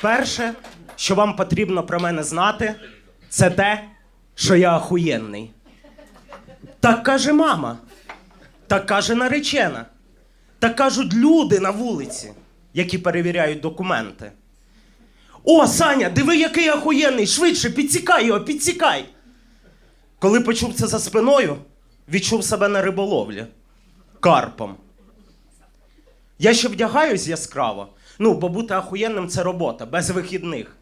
Перше, що вам потрібно про мене знати, це те, що я ахуєнний. Так каже мама, так каже наречена, так кажуть люди на вулиці, які перевіряють документи. О, Саня, диви, який ахуєнний! Швидше, підсікай його, підсікай. Коли почув це за спиною, відчув себе на риболовлі карпом. Я ще вдягаюсь яскраво. Ну, бо бути ахуєнним це робота, без вихідних.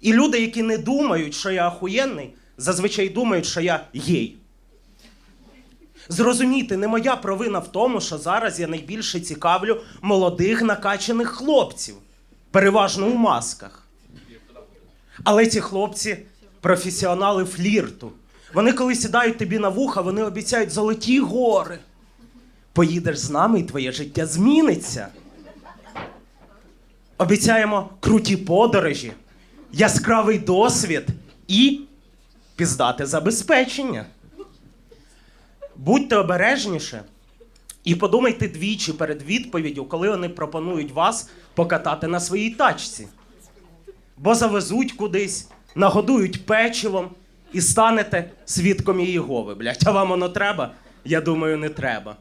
І люди, які не думають, що я ахуєнний, зазвичай думають, що я гей. Зрозумійте, не моя провина в тому, що зараз я найбільше цікавлю молодих накачаних хлопців, переважно у масках. Але ці хлопці професіонали флірту. Вони, коли сідають тобі на вуха, вони обіцяють золоті гори. Поїдеш з нами, і твоє життя зміниться. Обіцяємо круті подорожі, яскравий досвід і піздате забезпечення. Будьте обережніше і подумайте двічі перед відповіддю, коли вони пропонують вас покатати на своїй тачці. Бо завезуть кудись, нагодують печивом і станете свідком Єгови, блядь. А вам воно треба? Я думаю, не треба.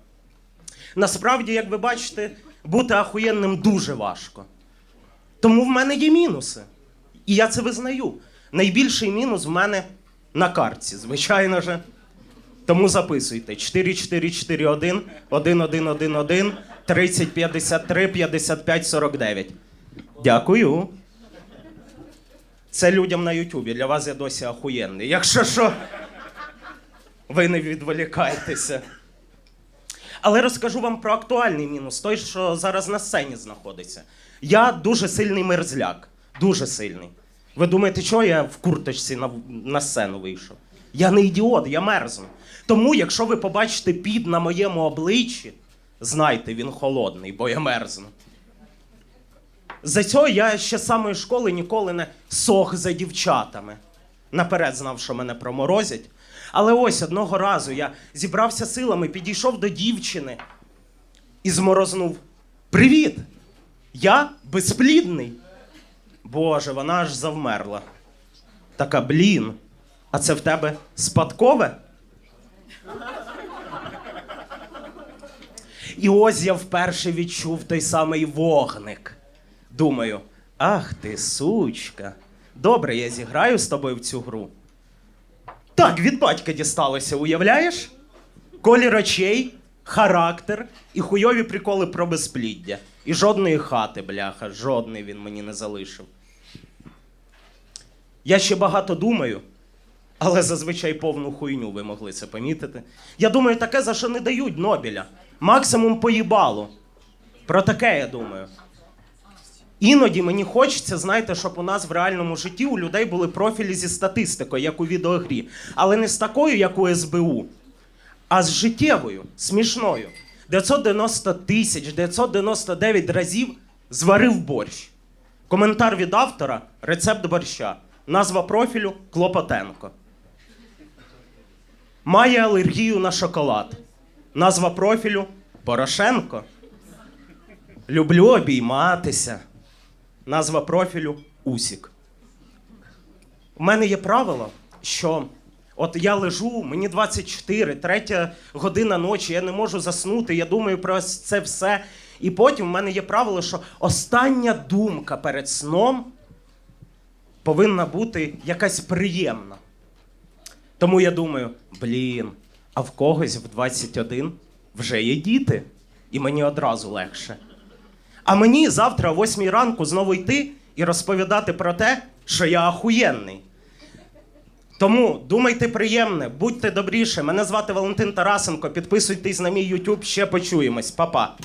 Насправді, як ви бачите, бути ахуєнним дуже важко. Тому в мене є мінуси. І я це визнаю. Найбільший мінус в мене на картці, звичайно же. Тому записуйте 4441 1111 3053 55 49. Дякую. Це людям на Ютубі. Для вас я досі ахуєнний. Якщо що, ви не відволікайтеся. Але розкажу вам про актуальний мінус, той, що зараз на сцені знаходиться. Я дуже сильний мерзляк. Дуже сильний. Ви думаєте, чого я в курточці на, на сцену вийшов? Я не ідіот, я мерзну. Тому, якщо ви побачите під на моєму обличчі, знайте, він холодний, бо я мерзну. За цього я ще з самої школи ніколи не сох за дівчатами. Наперед знав, що мене проморозять. Але ось одного разу я зібрався силами, підійшов до дівчини і зморознув: Привіт! Я безплідний. Боже, вона аж завмерла. Така, блін, а це в тебе спадкове? І ось я вперше відчув той самий вогник. Думаю, ах ти, сучка. Добре, я зіграю з тобою в цю гру. Так, від батька дісталося, уявляєш? Колір очей, характер і хуйові приколи про безпліддя. І жодної хати, бляха, жодної він мені не залишив. Я ще багато думаю, але зазвичай повну хуйню ви могли це помітити. Я думаю, таке за що не дають Нобеля. Максимум поїбалу. Про таке я думаю. Іноді мені хочеться, знаєте, щоб у нас в реальному житті у людей були профілі зі статистикою, як у відеогрі. Але не з такою, як у СБУ, а з життєвою, смішною. 990 тисяч 999 разів зварив борщ. Коментар від автора рецепт борща. Назва профілю Клопотенко. Має алергію на шоколад. Назва профілю Порошенко. Люблю обійматися. Назва профілю Усік. У мене є правило, що от я лежу, мені 24, третя година ночі, я не можу заснути, я думаю про це все. І потім в мене є правило, що остання думка перед сном повинна бути якась приємна. Тому я думаю, блін, а в когось в 21 вже є діти, і мені одразу легше. А мені завтра о 8 ранку знову йти і розповідати про те, що я ахуєнний. Тому думайте приємне, будьте добріше. Мене звати Валентин Тарасенко. Підписуйтесь на мій YouTube, ще почуємось. Па-па.